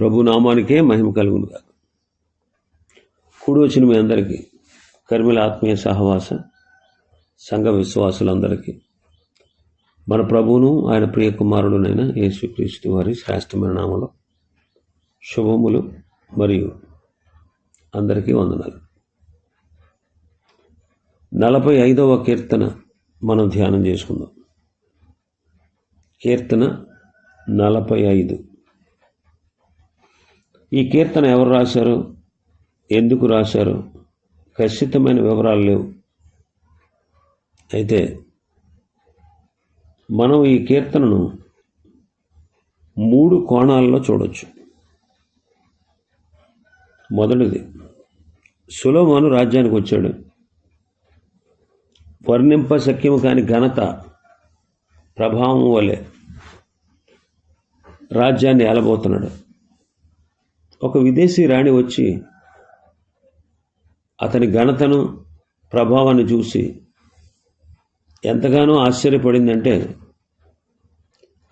ప్రభు నామానికే మహిమ కలుగును కాక కూడి వచ్చిన మీ అందరికీ కర్మిల ఆత్మీయ సహవాస సంఘ విశ్వాసులందరికీ మన ప్రభువును ఆయన ప్రియ కుమారుడునైన యేసుక్రీస్తు వారి శ్రేష్టమైన నామలో శుభములు మరియు అందరికీ వందనాలు. నలభై ఐదవ కీర్తన మనం ధ్యానం చేసుకుందాం. కీర్తన నలభై ఐదు. ఈ కీర్తన ఎవరు రాశారు? ఎందుకు రాశారు? ఖచ్చితమైన వివరాలు లేవు. అయితే మనం ఈ కీర్తనను మూడు కోణాల్లో చూడొచ్చు. మొదటిది సులోమాను రాజ్యానికి వచ్చాడు. వర్ణింప శక్యము కాని ఘనత ప్రభావం వలె రాజ్యాన్ని ఎలబోతున్నాడు ఒక విదేశీ రాణి వచ్చి అతని ఘనతను ప్రభావాన్ని చూసి ఎంతగానో ఆశ్చర్యపడిందంటే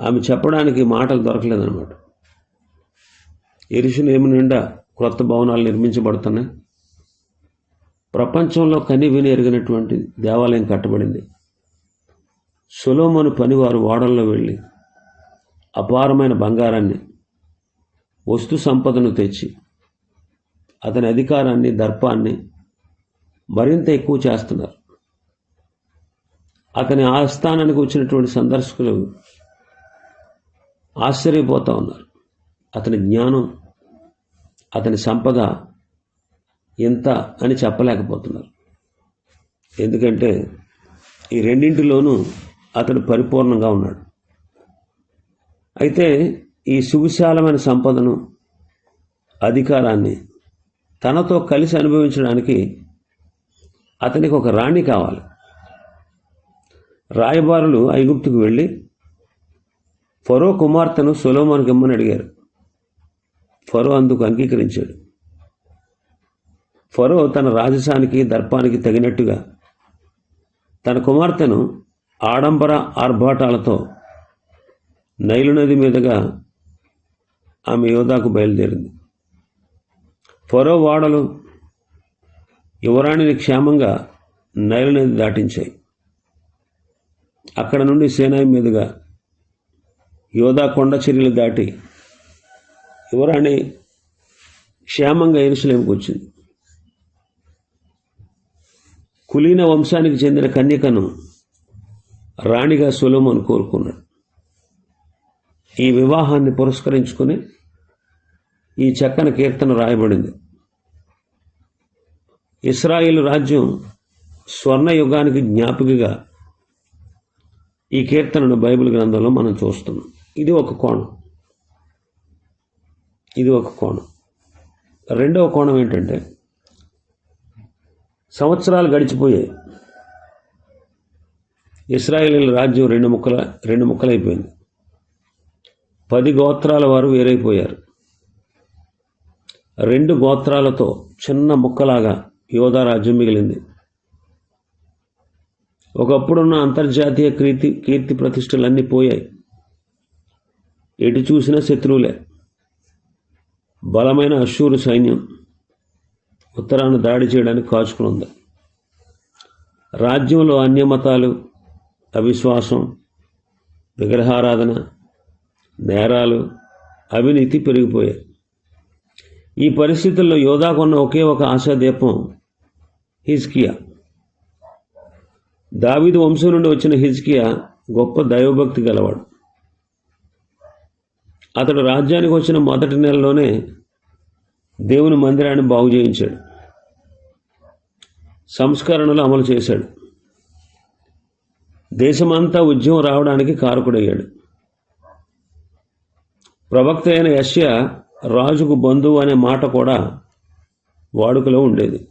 ఆమె చెప్పడానికి మాటలు దొరకలేదన్నమాట. ఎరుషులేము నిండా క్రొత్త భవనాలు నిర్మించబడుతున్నాయి. ప్రపంచంలో కని విని ఎరిగినటువంటి దేవాలయం కట్టబడింది. సులోమను పనివారు ఓడల్లో వెళ్ళి అపారమైన బంగారాన్ని వస్తు సంపదను తెచ్చి అతని అధికారాన్ని దర్పాన్ని మరింత ఎక్కువ చేస్తున్నారు. అతని ఆస్థానానికి వచ్చినటువంటి సందర్శకులు ఆశ్చర్యపోతూ ఉన్నారు. అతని జ్ఞానం అతని సంపద ఎంత అని చెప్పలేకపోతున్నారు. ఎందుకంటే ఈ రెండింటిలోనూ అతడు పరిపూర్ణంగా ఉన్నాడు. అయితే ఈ సువిశాలమైన సంపదను అధికారాన్ని తనతో కలిసి అనుభవించడానికి అతనికి ఒక రాణి కావాలి. రాయబారులు ఐగుప్తుకు వెళ్ళి ఫరో కుమార్తెను సొలోమానికి ఇమ్మని అడిగారు. ఫరో అందుకు అంగీకరించాడు. ఫరో తన రాజసానికి దర్పానికి తగినట్టుగా తన కుమార్తెను ఆడంబర ఆర్భాటాలతో నైలు నది మీదుగా ఆమె యోధాకు బయలుదేరింది. ఫరో వాడలు యువరాణిని క్షేమంగా నైలు నది దాటించాయి. అక్కడ నుండి సేనాయి మీదుగా యోధా కొండ చర్యలు దాటి యువరాణి క్షేమంగా ఎరుసలేంకి వచ్చింది. కులీన వంశానికి చెందిన కన్యకను రాణిగా సులోమన్ కోరుకున్నాడు. ఈ వివాహాన్ని పురస్కరించుకొని ఈ చక్కని కీర్తన రాయబడింది. ఇస్రాయిల్ రాజ్యం స్వర్ణ యుగానికి జ్ఞాపికగా ఈ కీర్తనను బైబిల్ గ్రంథంలో మనం చూస్తున్నాం. ఇది ఒక కోణం. ఇది ఒక కోణం. రెండవ కోణం ఏంటంటే సంవత్సరాలు గడిచిపోయాయి. ఇస్రాయేలీల రాజ్యం రెండు ముక్కల రెండు ముక్కలైపోయింది. పది గోత్రాల వారు వేరైపోయారు. రెండు గోత్రాలతో చిన్న ముక్కలాగా యోధా రాజ్యం మిగిలింది. ఒకప్పుడున్న అంతర్జాతీయ కీర్తి కీర్తి ప్రతిష్టలన్నీ పోయాయి. ఎటు చూసినా శత్రువులే. బలమైన అశూరు సైన్యం ఉత్తరాన దాడి చేయడానికి కాచుకుని ఉంది రాజ్యంలో అన్యమతాలు అవిశ్వాసం విగ్రహారాధన నేరాలు అవినీతి పెరిగిపోయాయి. ఈ పరిస్థితుల్లో యోధాకున్న ఒకే ఒక ఆశాదీపం హిజ్కియా. దావీదు వంశం నుండి వచ్చిన హిజ్కియా గొప్ప దైవభక్తి గలవాడు. అతడు రాజ్యానికి వచ్చిన మొదటి నెలలోనే దేవుని మందిరాన్ని బాగు చేయించాడు. సంస్కరణలు అమలు చేశాడు. దేశమంతా ఉద్యమం రావడానికి కారకుడయ్యాడు. ప్రవక్త అయిన యష్యా రాజుకు బంధువు అనే మాట కూడా వాడుకలో ఉండేది.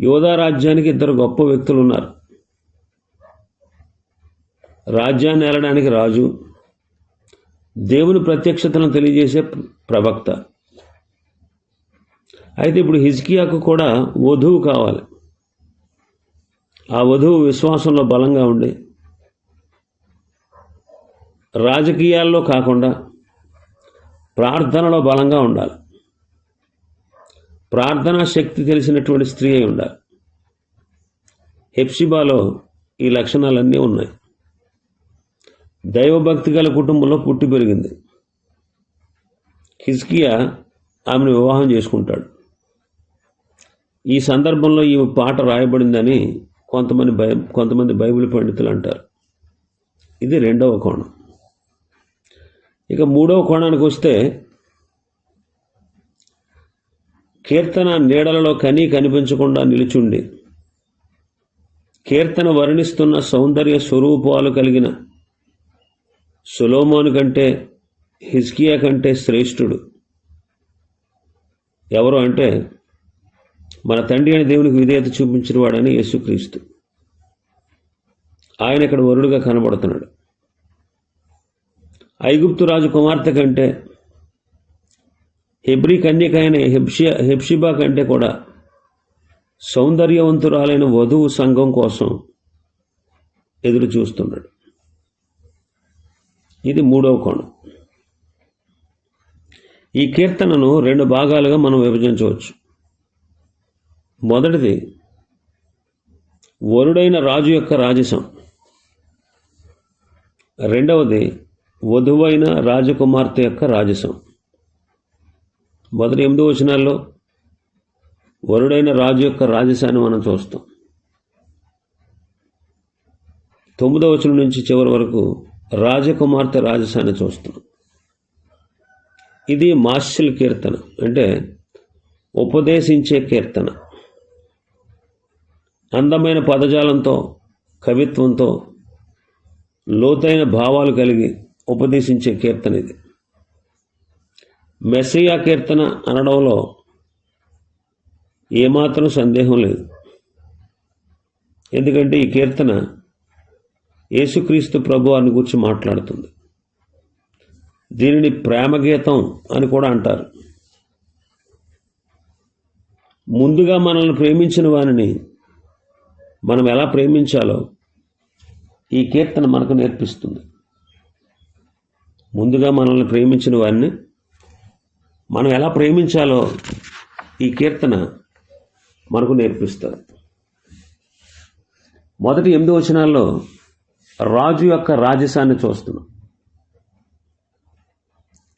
యోధా రాజ్యానికి ఇద్దరు గొప్ప వ్యక్తులు ఉన్నారు రాజ్యాన్ని ఏలడానికి రాజు దేవుని ప్రత్యక్షతను తెలియజేసే ప్రవక్త. అయితే ఇప్పుడు హిజ్కియాకు కూడా వధువు కావాలి. ఆ వధువు విశ్వాసంలో బలంగా ఉండి రాజకీయాల్లో కాకుండా ప్రార్థనలో బలంగా ఉండాలి. ప్రార్థనా శక్తి తెలిసినటువంటి స్త్రీ అయి ఉండాలి. హెప్సిబాలో ఈ లక్షణాలన్నీ ఉన్నాయి. దైవభక్తి గల కుటుంబంలో పుట్టి పెరిగింది. హిజ్కియా ఆమెను వివాహం చేసుకుంటాడు. ఈ సందర్భంలో ఈ పాట రాయబడిందని కొంతమంది బై కొంతమంది బైబిల్ పండితులు అంటారు. ఇది రెండవ కోణం. ఇక మూడవ కోణానికి వస్తే కీర్తన నీడలలో కనీ కనిపించకుండా నిలుచుండి. కీర్తన వర్ణిస్తున్న సౌందర్య స్వరూపాలు కలిగిన సులోమోను కంటే హిజ్కియా కంటే శ్రేష్ఠుడు. ఎవరు అంటే మన తండ్రి అని దేవునికి విధేయత చూపించిన వాడని యేసుక్రీస్తు. ఆయన ఇక్కడ వరుడుగా కనబడుతున్నాడు. ఐగుప్తు రాజు కుమార్తె కంటే హెబ్రి అయిన హెప్షియా హెప్షిబా కంటే కూడా సౌందర్యవంతురాలైన వధువు సంఘం కోసం ఎదురు చూస్తున్నాడు. ఇది మూడవ కోణం. ఈ కీర్తనను రెండు భాగాలుగా మనం విభజించవచ్చు. మొదటిది వరుడైన రాజు యొక్క రాజసం. రెండవది వధువైన రాజకుమార్తె యొక్క రాజసం. మొదటి ఎనిమిది వచనాల్లో వరుడైన రాజు యొక్క రాజసాన్ని మనం చూస్తాం. తొమ్మిదవ వచనం నుంచి చివరి వరకు రాజకుమార్తె రాజసాన్ని చూస్తున్నాం ఇది మాస్యల్ కీర్తన అంటే ఉపదేశించే కీర్తన. అందమైన పదజాలంతో కవిత్వంతో లోతైన భావాలు కలిగి ఉపదేశించే కీర్తన ఇది. మెస్సియా కీర్తన అనడంలో ఏమాత్రం సందేహం లేదు. ఎందుకంటే ఈ కీర్తన యేసుక్రీస్తు ప్రభు అని గురించి మాట్లాడుతుంది. దీనిని ప్రేమగీతం అని కూడా అంటారు. ముందుగా మనల్ని ప్రేమించిన వారిని మనం ఎలా ప్రేమించాలో ఈ కీర్తన మనకు నేర్పిస్తుంది. ముందుగా మనల్ని ప్రేమించిన వారిని మనం ఎలా ప్రేమించాలో ఈ కీర్తన మనకు నేర్పిస్తారు మొదటి ఎనిమిది వచనాల్లో రాజు యొక్క రాజసాన్ని చూస్తున్నాం.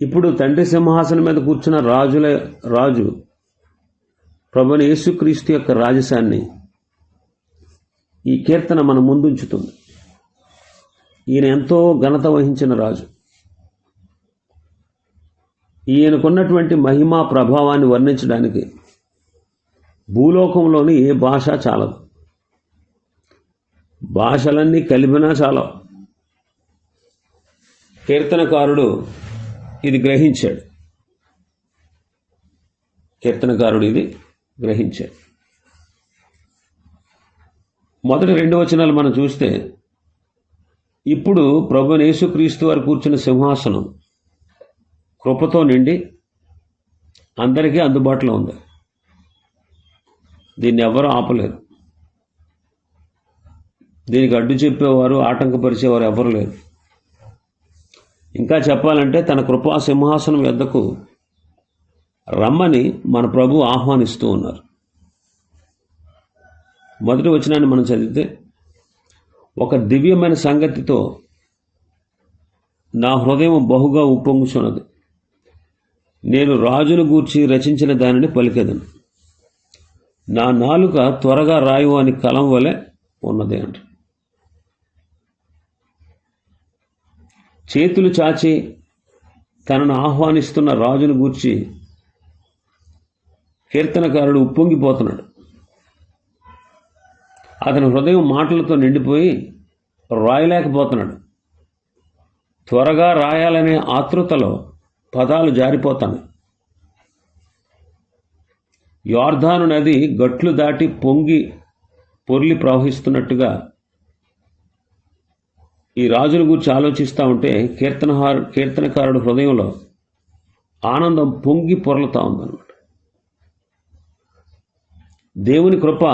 ఇప్పుడు తండ్రి సింహాసనం మీద కూర్చున్న రాజుల రాజు ప్రభుని యేసుక్రీస్తు యొక్క రాజసాన్ని ఈ కీర్తన మన ముందుంచుతుంది. ఈయన ఎంతో ఘనత వహించిన రాజు. ఈయనకున్నటువంటి మహిమా ప్రభావాన్ని వర్ణించడానికి భూలోకంలోని ఏ భాష చాలదు. భాషలన్నీ కలిపినా చాలా కీర్తనకారుడు ఇది గ్రహించాడు. కీర్తనకారుడు ఇది గ్రహించాడు. మొదటి రెండు వచనాలు మనం చూస్తే ఇప్పుడు ప్రభు యేసుక్రీస్తు వారు కూర్చున్న సింహాసనం కృపతో నిండి అందరికీ అందుబాటులో ఉంది. దీన్ని ఎవరు ఆపలేరు దీనికి అడ్డు చెప్పేవారు ఆటంకపరిచేవారు ఎవరు లేరు. ఇంకా చెప్పాలంటే తన కృపా సింహాసనం యొద్దకు రమ్మని మన ప్రభు ఆహ్వానిస్తూ ఉన్నారు. మొదటి వచనాన్ని మనం చదివితే ఒక దివ్యమైన సంగతితో నా హృదయం బహుగా ఉప్పొంగుచున్నది. నేను రాజును గూర్చి రచించిన దానిని పలికెదను. నా నాలుక త్వరగా రాయు అని కలం వలె ఉన్నది అంట. చేతులు చాచి తనను ఆహ్వానిస్తున్న రాజును గూర్చి కీర్తనకారుడు ఉప్పొంగిపోతున్నాడు. అతని హృదయం మాటలతో నిండిపోయి రాయలేకపోతున్నాడు. త్వరగా రాయాలనే ఆతృతలో పదాలు జారిపోతాను. యోర్ధాను నది గట్లు దాటి పొంగి పొర్లి ప్రవహిస్తున్నట్టుగా ఈ రాజుల గురించి ఆలోచిస్తూ ఉంటే కీర్తనహారు కీర్తనకారుడు హృదయంలో ఆనందం పొంగి పొరలుతూ ఉందన్నమాట. దేవుని కృప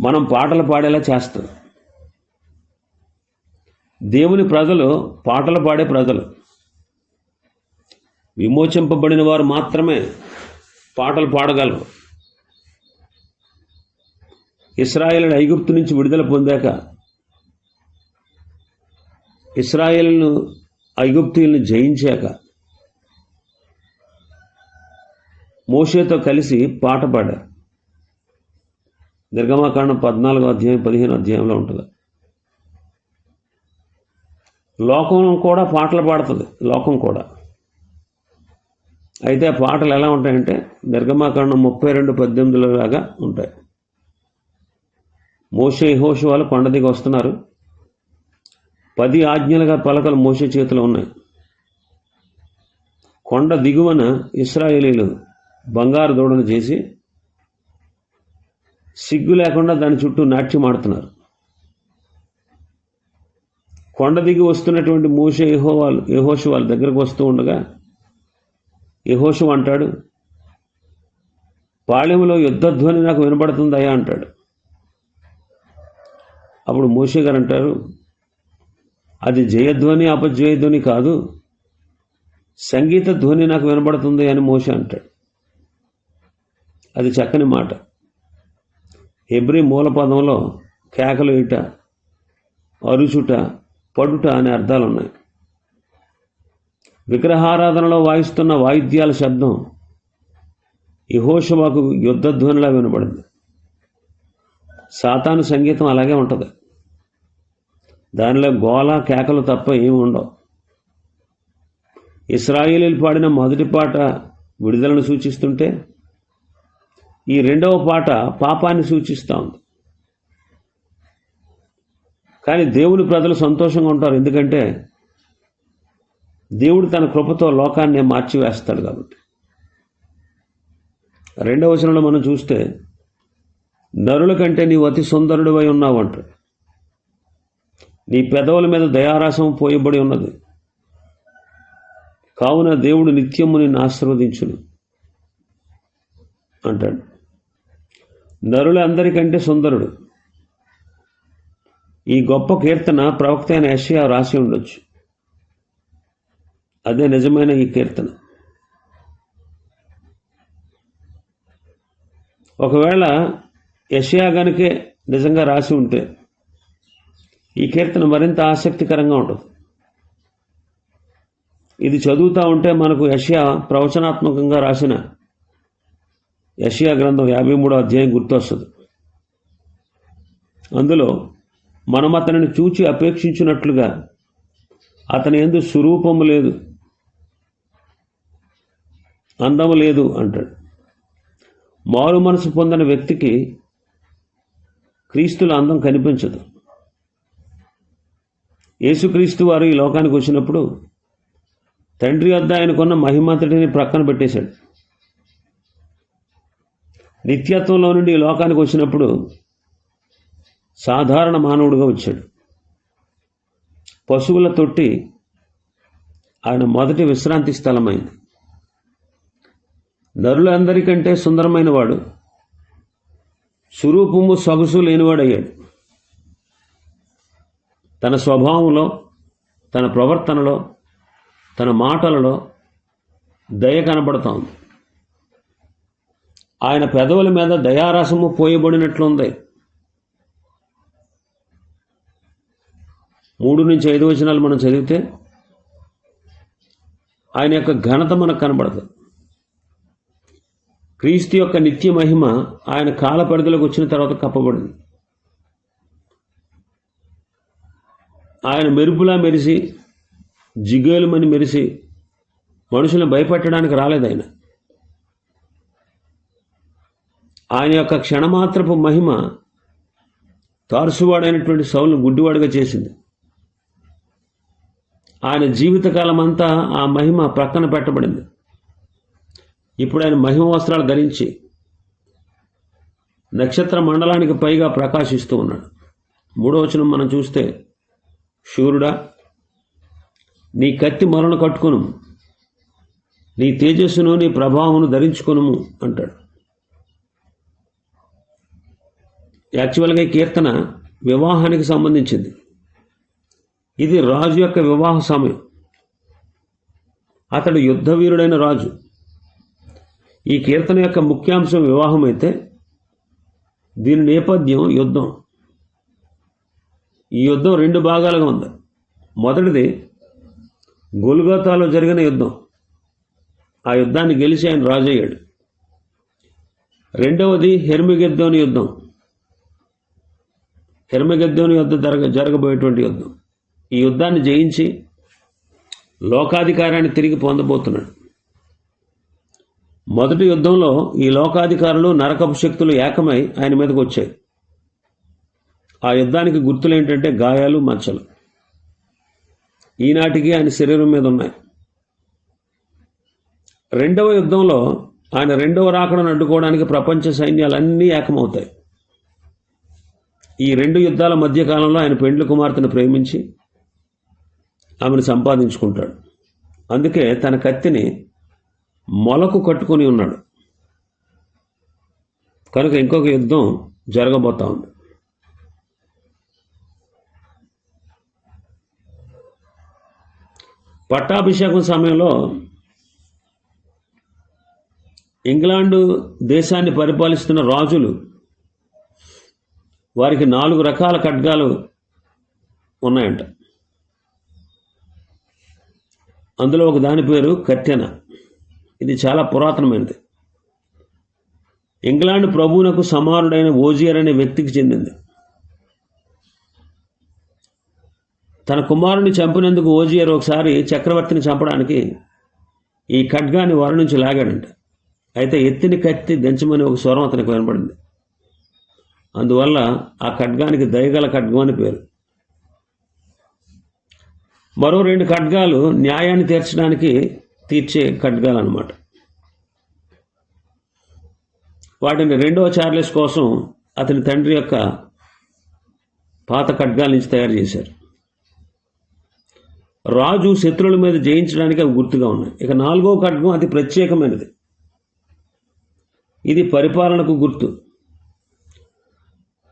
మనం పాటలు పాడేలా చేస్తుంది. దేవుని ప్రజలు పాటలు పాడే ప్రజలు. విమోచింపబడిన వారు మాత్రమే పాటలు పాడగలరు. ఇస్రాయేల్ ఐగుప్తు నుంచి విడుదల పొందాక ఇస్రాయేల్ను ఐగుప్తీయులను జయించాక మోషేతో కలిసి పాట పాడారు. నిర్గమాకాండం పద్నాలుగో అధ్యాయం పదిహేను అధ్యాయంలో ఉంటుంది. లోకం కూడా పాటలు పాడుతుంది. లోకం కూడా. అయితే ఆ పాటలు ఎలా ఉంటాయంటే నిర్గమాకాండం ముప్పై రెండు పద్దెనిమిదిలో లాగా ఉంటాయి. మోసే హోష వాళ్ళు కొండ దిగి వస్తున్నారు. పది ఆజ్ఞలుగా పలకలు మోసే చేతిలో ఉన్నాయి. కొండ దిగువన ఇస్రాయేలీలు బంగారు దూడను చేసి సిగ్గు లేకుండా దాని చుట్టూ నాట్యం ఆడుతున్నారు. కొండ దిగి వస్తున్నటువంటి మూసే యహో వాళ్ళు యహోషు వాళ్ళ దగ్గరకు వస్తూ ఉండగా యహోషు అంటాడు పాళెములో యుద్ధధ్వని నాకు వినబడుతుందయా అంటాడు. అప్పుడు మోషే గారు అంటారు అది జయధ్వని అపజయధ్వని కాదు సంగీత ధ్వని నాకు వినబడుతుంది అని మోషే అంటాడు. అది చక్కని మాట. ఎబ్రి మూల పదంలో కేకలు ఇట అరుచుట పడుట అనే అర్థాలు ఉన్నాయి. విగ్రహారాధనలో వాయిస్తున్న వాయిద్యాల శబ్దం యహోషవాకు యుద్ధధ్వనిలా వినబడింది. సాతాను సంగీతం అలాగే ఉంటుంది. దానిలో గోళ కేకలు తప్ప ఏమి ఉండవు. ఇస్రాయేలీలు పాడిన మొదటి పాట విడుదలను సూచిస్తుంటే ఈ రెండవ పాట పాపాన్ని సూచిస్తూ ఉంది. కానీ దేవుని ప్రజలు సంతోషంగా ఉంటారు. ఎందుకంటే దేవుడు తన కృపతో లోకాన్ని మార్చివేస్తాడు కాబట్టి. రెండవ వచనంలో మనం చూస్తే నరుల కంటే నీవు అతి సుందరుడివై ఉన్నావు అంటాడు నీ పెదవుల మీద దయారాసం పోయబడి ఉన్నది. కావున దేవుడు నిత్యము నిన్ను ఆశీర్వదించును అంటాడు. నరుల అందరికంటే సుందరుడు. ఈ గొప్ప కీర్తన ప్రవక్త అయిన యషయా రాసి ఉండొచ్చు. అదే నిజమైన ఈ కీర్తన. ఒకవేళ యషయా గనుకే నిజంగా రాసి ఉంటే ఈ కీర్తన మరింత ఆసక్తికరంగా ఉంటుంది. ఇది చదువుతూ ఉంటే మనకు యషయా ప్రవచనాత్మకంగా రాసిన యషయా గ్రంథం యాభై మూడో అధ్యాయం గుర్తొస్తుంది. అందులో మనం అతనిని చూచి అపేక్షించినట్లుగా అతని ఎందు స్వరూపము లేదు. అందము లేదు అంటాడు. మారు మనసు పొందిన వ్యక్తికి క్రీస్తుల అందం కనిపించదు. యేసుక్రీస్తు వారు ఈ లోకానికి వచ్చినప్పుడు తండ్రి వద్ద ఆయనకున్న మహిమంతటిని ప్రక్కన పెట్టేశాడు. నిత్యత్వంలో నుండి ఈ లోకానికి వచ్చినప్పుడు సాధారణ మానవుడిగా వచ్చాడు. పశువుల తొట్టి ఆయన మొదటి విశ్రాంతి స్థలమైంది. నరులందరికంటే సుందరమైన వాడు స్వరూపము సొగసు లేనివాడయ్యాడు. తన స్వభావంలో తన ప్రవర్తనలో తన మాటలలో దయ కనబడతా ఉంది. ఆయన పెదవుల మీద దయారసము పోయబడినట్లుంది. మూడు నుంచి ఐదు వచనాలు మనం చదివితే ఆయన యొక్క ఘనత మనకు కనబడుతుంది క్రీస్తు యొక్క నిత్య మహిమ ఆయన కాల పరిధిలోకి వచ్చిన తర్వాత కప్పబడింది. ఆయన మెరుపులా మెరిసి జిగేలుమని మెరిసి మనుషులను భయపెట్టడానికి రాలేదు ఆయన. ఆయన యొక్క క్షణమాత్రపు మహిమ తారుసువాడైనటువంటి సౌలను గుడ్డివాడుగా చేసింది. ఆయన జీవితకాలం అంతా ఆ మహిమ ప్రక్కన పెట్టబడింది. ఇప్పుడు ఆయన మహిమ వస్త్రాలు ధరించి నక్షత్ర మండలానికి పైగా ప్రకాశిస్తూ ఉన్నాడు. మూడో వచనం మనం చూస్తే శూరుడా నీ కత్తి మరణ కట్టుకును నీ తేజస్సును నీ ప్రభావమును ధరించుకును అంటాడు. యాక్చువల్గా ఈ కీర్తన వివాహానికి సంబంధించింది. ఇది రాజు యొక్క వివాహ సమయం. అతడు యుద్ధవీరుడైన రాజు. ఈ కీర్తన యొక్క ముఖ్యాంశం వివాహం అయితే దీని నేపథ్యం యుద్ధం. ఈ యుద్ధం రెండు భాగాలుగా ఉంది. మొదటిది గొలుగోతాలో జరిగిన యుద్ధం. ఆ యుద్ధాన్ని గెలిచి ఆయన రాజయ్యాడు. రెండవది హెర్మిగెద్దోని యుద్ధం. హెర్మిగెద్దోని యుద్ధం జరగ జరగబోయేటువంటి యుద్ధం. ఈ యుద్ధాన్ని జయించి లోకాధికారాన్ని తిరిగి పొందబోతున్నాడు. మొదటి యుద్ధంలో ఈ లోకాధికారులు నరకపు శక్తులు ఏకమై ఆయన మీదకు వచ్చాయి. ఆ యుద్ధానికి గుర్తులు ఏంటంటే గాయాలు మచ్చలు. ఈనాటికి ఆయన శరీరం మీద ఉన్నాయి. రెండవ యుద్ధంలో ఆయన రెండవ రాకడను అడ్డుకోవడానికి ప్రపంచ సైన్యాలన్నీ ఏకమవుతాయి. ఈ రెండు యుద్ధాల మధ్యకాలంలో ఆయన పెండ్లి కుమార్తెను ప్రేమించి ఆమెను సంపాదించుకుంటాడు. అందుకే తన కత్తిని మొలకు కట్టుకొని ఉన్నాడు. కనుక ఇంకొక యుద్ధం జరగబోతా ఉంది. పట్టాభిషేకం సమయంలో ఇంగ్లాండు దేశాన్ని పరిపాలిస్తున్న రాజులు వారికి నాలుగు రకాల ఖడ్గాలు ఉన్నాయంట. అందులో ఒక దాని పేరు కట్టెన ఇది చాలా పురాతనమైనది. ఇంగ్లాండ్ ప్రభువునకు సమానుడైన ఓజియర్ అనే వ్యక్తికి చెందింది. తన కుమారుని చంపినందుకు ఓజియర్ ఒకసారి చక్రవర్తిని చంపడానికి ఈ ఖడ్గాన్ని వారి నుంచి లాగాడంట. అయితే ఎత్తిని కత్తి దంచమని ఒక స్వరం అతనికి వినపడింది. అందువల్ల ఆ ఖడ్గానికి దయగల ఖడ్గం అని పేరు. మరో రెండు ఖడ్గాలు న్యాయాన్ని తీర్చడానికి తీర్చే ఖడ్గాలు అన్నమాట వాటిని రెండవ చార్లెస్ కోసం అతని తండ్రి యొక్క పాత ఖడ్గాల నుంచి తయారు చేశారు. రాజు శత్రువుల మీద జయించడానికి అవి గుర్తుగా ఉన్నాయి. ఇక నాలుగో ఖడ్గం అతి ప్రత్యేకమైనది. ఇది పరిపాలనకు గుర్తు.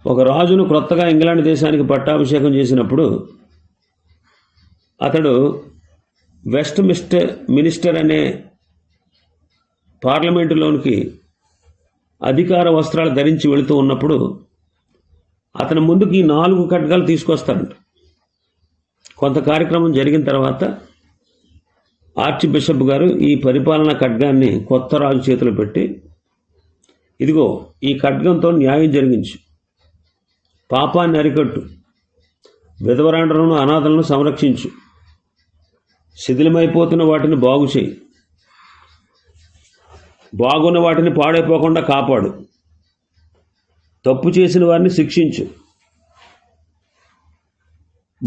ఒక రాజును క్రొత్తగా ఇంగ్లాండ్ దేశానికి పట్టాభిషేకం చేసినప్పుడు అతడు వెస్ట్ మిస్టర్ మినిస్టర్ అనే పార్లమెంటులోనికి అధికార వస్త్రాలు ధరించి వెళుతూ ఉన్నప్పుడు అతని ముందుకు ఈ నాలుగు ఖడ్గాలు తీసుకొస్తారంట. కొంత కార్యక్రమం జరిగిన తర్వాత ఆర్చి బిషప్ గారు ఈ పరిపాలనా ఖడ్గాన్ని కొత్త రాజు చేతిలో పెట్టి ఇదిగో ఈ ఖడ్గంతో న్యాయం జరిగించు. పాపాన్ని అరికట్టు. విధవరాండ్రను అనాథలను సంరక్షించు. శిథిలమైపోతున్న వాటిని బాగు చేయి. బాగున్న వాటిని పాడైపోకుండా కాపాడు. తప్పు చేసిన వారిని శిక్షించు.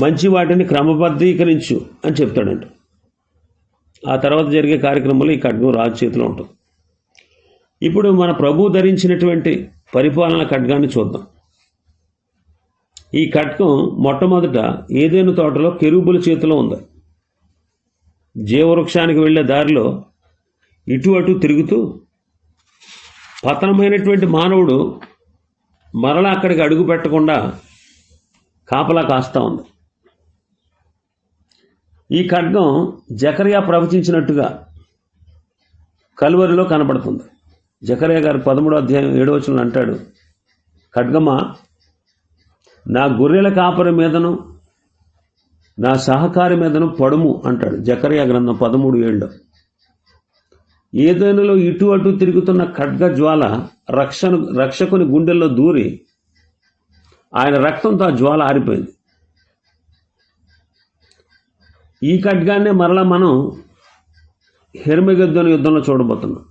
మంచి వాటిని క్రమబద్ధీకరించు అని చెప్తాడంట. ఆ తర్వాత జరిగే కార్యక్రమంలో ఈ ఖడ్గం రాజు చేతిలో ఉంటుంది. ఇప్పుడు మన ప్రభు ధరించినటువంటి పరిపాలన ఖడ్గాన్ని చూద్దాం. ఈ ఖడ్గం మొట్టమొదట ఏదైనా తోటలో కెరుబుల చేతిలో ఉంది. జీవవృక్షానికి వెళ్ళే దారిలో ఇటు అటు తిరుగుతూ పతనమైనటువంటి మానవుడు మరలా అక్కడికి అడుగు పెట్టకుండా కాపలా కాస్తా ఉంది. ఈ ఖడ్గం జకరియా ప్రవచించినట్టుగా కలువరిలో కనబడుతుంది. జకరియా గారు పదమూడో అధ్యాయం ఏడో అంటాడు ఖడ్గమా నా గొర్రెల కాపరి మీదను నా సహకారి మీదను పడుము అంటాడు. జకర్యా గ్రంథం పదమూడు ఏళ్ళు. ఏదైనాలో ఇటు అటు తిరుగుతున్న ఖడ్గ జ్వాల రక్షను రక్షకుని గుండెల్లో దూరి ఆయన రక్తంతో ఆ జ్వాల ఆరిపోయింది. ఈ ఖడ్గాన్నే మరలా మనం హెర్మగద్దున యుద్ధంలో చూడబోతున్నాం.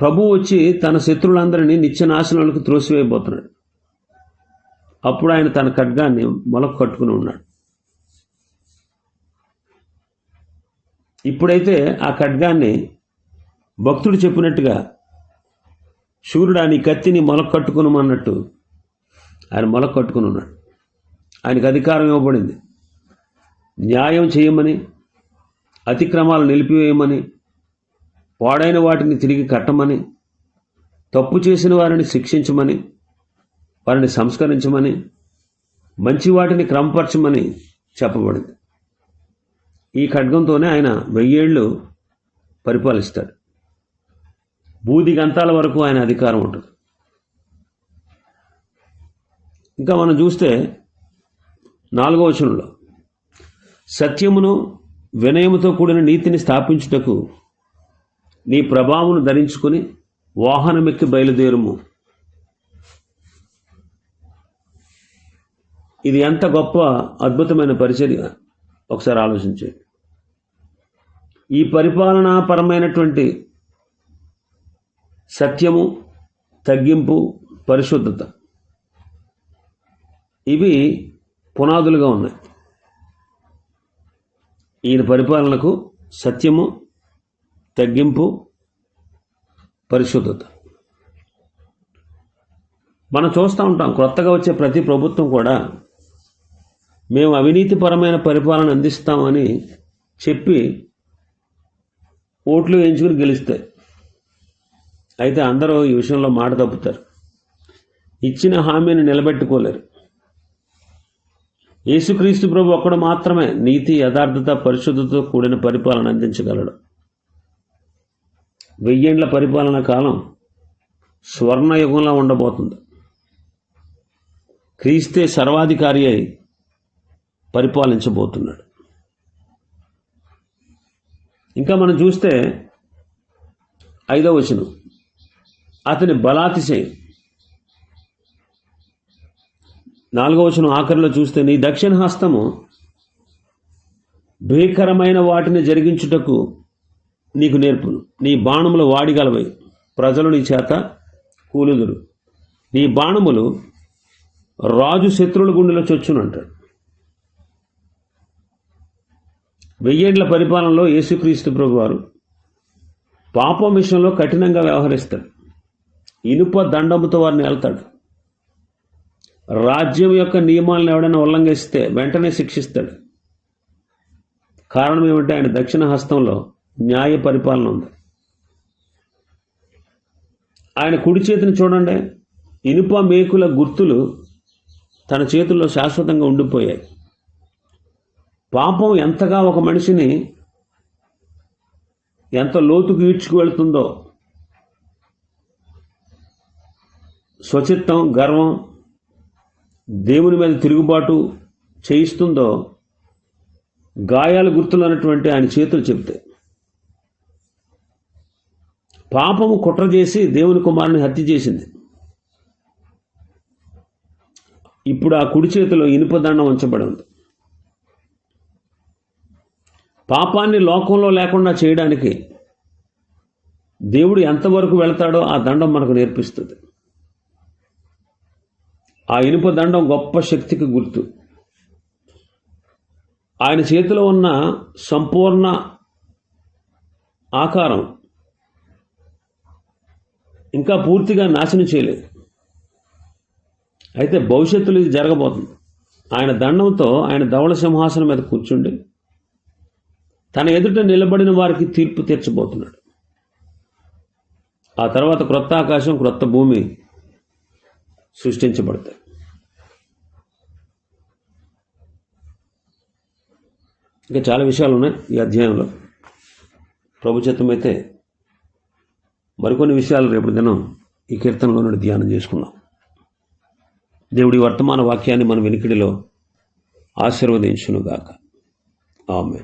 ప్రభు వచ్చి తన శత్రువులందరినీ నిత్య నాశనాలకు త్రోసివేయబోతున్నాడు. అప్పుడు ఆయన తన ఖడ్గాన్ని మొలకు కట్టుకుని ఉన్నాడు. ఇప్పుడైతే ఆ ఖడ్గాన్ని భక్తుడు చెప్పినట్టుగా శూరుడు నీ కత్తిని మొలకట్టుకునమన్నట్టు ఆయన మొలకట్టుకుని ఉన్నాడు ఆయనకు అధికారం ఇవ్వబడింది. న్యాయం చేయమని అతిక్రమాలు నిలిపివేయమని పాడైన వాటిని తిరిగి కట్టమని తప్పు చేసిన వారిని శిక్షించమని వారిని సంస్కరించమని మంచి వాటిని క్రమపరచమని చెప్పబడింది. ఈ ఖడ్గంతోనే ఆయన వెయ్యేళ్ళు పరిపాలిస్తాడు. బూది గంతాల వరకు ఆయన అధికారం ఉంటుంది. ఇంకా మనం చూస్తే నాలుగో వచనంలో సత్యమును వినయముతో కూడిన నీతిని స్థాపించుటకు నీ ప్రభావమును ధరించుకుని వాహనమెక్కి బయలుదేరుము. ఇది ఎంత గొప్ప అద్భుతమైన పరిచర్య. ఒకసారి ఆలోచించండి. ఈ పరిపాలనాపరమైనటువంటి సత్యము తగ్గింపు పరిశుద్ధత. ఇవి పునాదులుగా ఉన్నాయి. ఈయన పరిపాలనకు సత్యము తగ్గింపు పరిశుద్ధత. మనం చూస్తూ ఉంటాం కొత్తగా వచ్చే ప్రతి ప్రభుత్వం కూడా మేము అవినీతిపరమైన పరిపాలన అందిస్తామని చెప్పి ఓట్లు వేయించుకుని గెలుస్తాయి. అయితే అందరూ ఈ విషయంలో మాట తప్పుతారు. ఇచ్చిన హామీని నిలబెట్టుకోలేరు. యేసుక్రీస్తు ప్రభు ఒక్కడు మాత్రమే నీతి యథార్థత పరిశుద్ధతో కూడిన పరిపాలన అందించగలడు. వెయ్యేండ్ల పరిపాలన కాలం స్వర్ణయుగంలో ఉండబోతుంది. క్రీస్తే సర్వాధికారి అయి పరిపాలించబోతున్నాడు. ఇంకా మనం చూస్తే ఐదవ వచనం. అతని బలాతిశయం. నాలుగవ వచనం ఆఖరిలో చూస్తే నీ దక్షిణ హస్తము భీకరమైన వాటిని జరిగించుటకు నీకు నేర్పును. నీ బాణములు వాడిగలవై. ప్రజలు నీ చేత కూలుదురు. నీ బాణములు రాజు శత్రువుల గుండెలో చొచ్చును అంటాడు వెయ్యేండ్ల పరిపాలనలో యేసుక్రీస్తు ప్రభు వారు పాపం విషయంలో కఠినంగా వ్యవహరిస్తాడు. ఇనుప దండముతో వారిని వెళ్తాడు రాజ్యం యొక్క నియమాలను ఎవడైనా ఉల్లంఘిస్తే వెంటనే శిక్షిస్తాడు. కారణం ఏమంటే ఆయన దక్షిణ హస్తంలో న్యాయ పరిపాలన ఉంది. ఆయన కుడి చేతిని చూడండి. ఇనుప మేకుల గుర్తులు తన చేతుల్లో శాశ్వతంగా ఉండిపోయాయి. పాపం ఎంతగా ఒక మనిషిని ఎంత లోతుకు ఈడ్చుకు వెళ్తుందో. స్వచిత్తం గర్వం దేవుని మీద తిరుగుబాటు చేయిస్తుందో గాయాలు గుర్తులు అన్నటువంటి ఆయన చేతులు చెప్తాయి పాపము కుట్ర చేసి దేవుని కుమారుని హత్య చేసింది. ఇప్పుడు ఆ కుడి చేతిలో ఇనుపదండం ఉంచబడి ఉంది. పాపాన్ని లోకంలో లేకుండా చేయడానికి దేవుడు ఎంతవరకు వెళ్తాడో ఆ దండం మనకు నేర్పిస్తుంది. ఆ ఇనుప దండం గొప్ప శక్తికి గుర్తు. ఆయన చేతిలో ఉన్న సంపూర్ణ ఆకారం ఇంకా పూర్తిగా నాశనం చేయలేదు. అయితే భవిష్యత్తులో ఇది జరగబోతుంది. ఆయన దండంతో ఆయన ధవళ సింహాసనం మీద కూర్చుండి తన ఎదుట నిలబడిన వారికి తీర్పు తీర్చబోతున్నాడు. ఆ తర్వాత క్రొత్త ఆకాశం క్రొత్త భూమి సృష్టించబడతాయి. ఇంకా చాలా విషయాలు ఉన్నాయి ఈ అధ్యాయంలో. ప్రభు మరికొన్ని విషయాలు రేపు దినం ఈ కీర్తనలో నుండి ధ్యానం చేసుకున్నాం దేవుడి వర్తమాన వాక్యాన్ని మన వెనుకడిలో ఆశీర్వదించునుగాక. ఆమె